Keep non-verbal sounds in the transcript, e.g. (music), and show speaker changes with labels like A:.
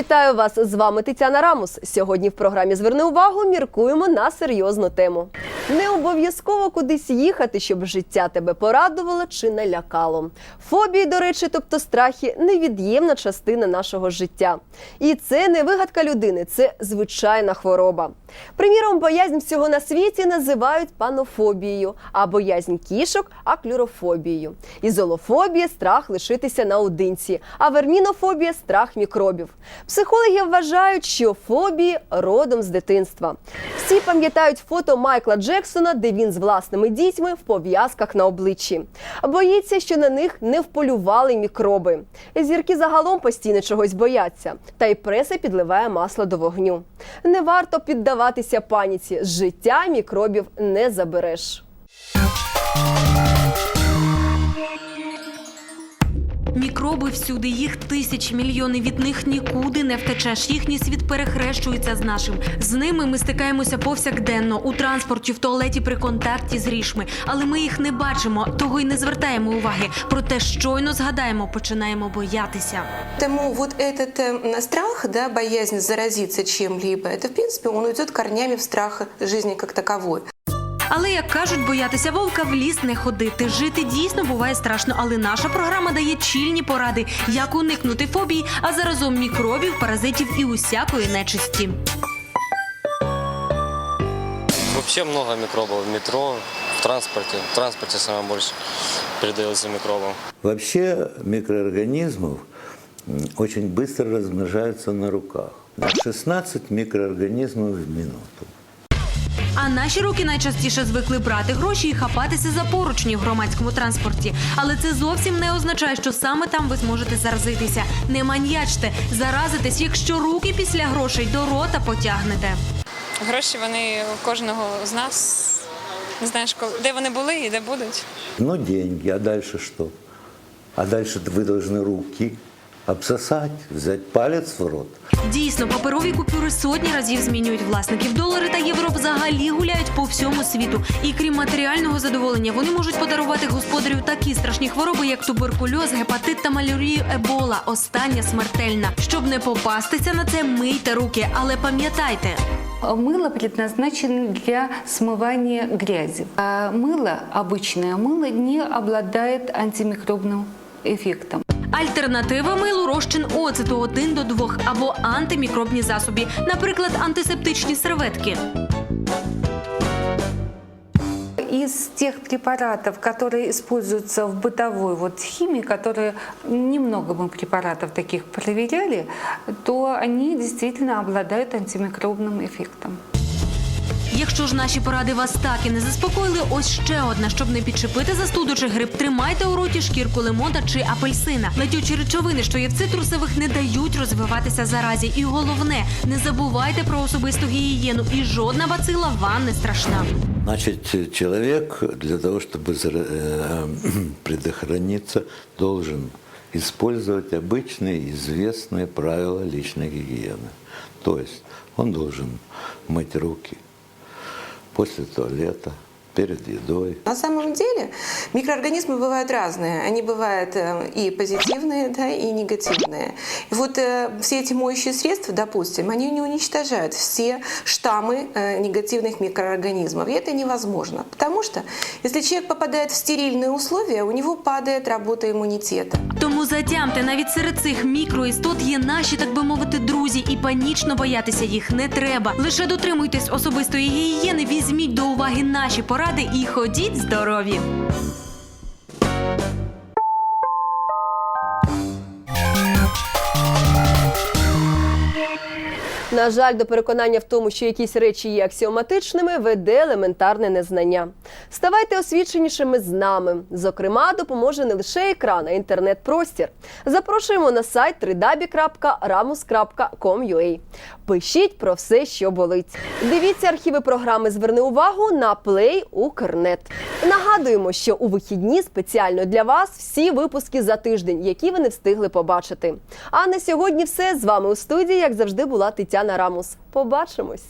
A: Вітаю вас! З вами Тетяна Рамус. Сьогодні в програмі Зверни увагу міркуємо на серйозну тему. Не обов'язково кудись їхати, щоб життя тебе порадувало чи не лякало. Фобії, до речі, тобто страхи, невід'ємна частина нашого життя. І це не вигадка людини, це звичайна хвороба. Приміром, боязнь всього на світі називають панофобією, а боязнь кішок аклюрофобією. Ізолофобія страх лишитися наодинці, а вермінофобія страх мікробів. Психологи вважають, що фобії родом з дитинства. Всі пам'ятають фото Майкла Джексона, де він з власними дітьми в пов'язках на обличчі. Боїться, що на них не вполювали мікроби. Зірки загалом постійно чогось бояться, та й преса підливає масло до вогню. Не варто піддаватися паніці. Життя мікробів не забереш.
B: Мікроби всюди, їх тисячі мільйони. Від них нікуди не втечеш. Їхній світ перехрещується з нашим. З ними ми стикаємося повсякденно у транспорті, в туалеті при контакті з грішми. Але ми їх не бачимо, того й не звертаємо уваги. Проте щойно згадаємо, починаємо боятися.
C: Поэтому вот этот э, страх, да, боязнь заразиться чем-либо, это, в принципе, он идет корнями в страх жизни как таковой.
B: Але як кажуть, боятися вовка в ліс не ходити. Жити дійсно буває страшно, але наша програма дає чільні поради, як уникнути фобій, а заразом мікробів, паразитів і усякої нечисті.
D: Вообще много микробов в метро, в транспорте. В транспорте самое больше передается микробам.
E: Вообще микроорганизмов очень быстро размножаются на руках. 16 микроорганизмов в минуту.
B: А наші руки найчастіше звикли брати гроші і хапатися за поручні в громадському транспорті. Але це зовсім не означає, що саме там ви зможете заразитися. Не маньячте, заразитесь, якщо руки після грошей до рота потягнете.
F: Гроші вони у кожного з нас. Не знаєш, де вони були і де будуть.
E: Ну, деньги, а дальше что? А дальше вы должны руки обсосать, взять палец в рот.
B: Дійсно, паперові купюри сотні разів змінюють власників. Долари та євро взагалі гуляють по всьому світу. І крім матеріального задоволення, вони можуть подарувати господарю такі страшні хвороби, як туберкульоз, гепатит та малярію ебола. Остання смертельна. Щоб не попастися на це, мийте руки. Але пам'ятайте,
G: Мыло предназначено для смывания грязи. А мыло, обычное мыло, не обладает антимикробным эффектом.
B: альтернатива милу розчин оцету 1 до 2 або антимікробні засоби, наприклад, антисептичні серветки.
G: Из тех препаратов, которые используются в бытовой вот химии, которые немного мы препаратов таких проверяли, то они действительно обладают антимикробным эффектом.
B: Якщо ж наші поради вас так і не заспокоїли, ось ще одна, щоб не підчепити застуду чи грип, тримайте у роті шкірку лимона чи апельсина. Летючі речовини, що є в цитрусових, не дають розвиватися заразі. І головне, не забувайте про особисту гігієну, і жодна бацила вам не страшна.
E: Значит, человек для того, чтобы зара- э, (clears throat) предохраниться, должен использовать обычные известные правила личной гигиены. То есть он должен мыть руки после туалета, перед едой,
C: На самом деле микроорганизмы бывают разные. Они бывают э, и позитивные, да, и негативные. И вот э, все эти моющие средства, допустим, они не уничтожают все штаммы э, негативных микроорганизмов. И это невозможно. Потому что если человек попадает в стерильные условия, у него падает работа иммунитета.
B: Тому затямте, навіть серед цих мікроістот є наші, так би мовити, друзі, і панічно боятися їх не треба. Лише дотримуйтесь особистої гігієни, візьміть до уваги наші поради і ходіть здорові.
A: На жаль, до переконання в тому, що якісь речі є аксіоматичними, веде елементарне незнання. Ставайте освіченішими з нами. Зокрема, допоможе не лише екран, а інтернет-простір. Запрошуємо на сайт www.ramus.com.ua. Пишіть про все, що болить. Дивіться архіви програми. Зверни увагу на Play Укрнет. Нагадуємо, що у вихідні спеціально для вас всі випуски за тиждень, які ви не встигли побачити. А на сьогодні все з вами у студії, як завжди, була Тетяна Рамус. Побачимось.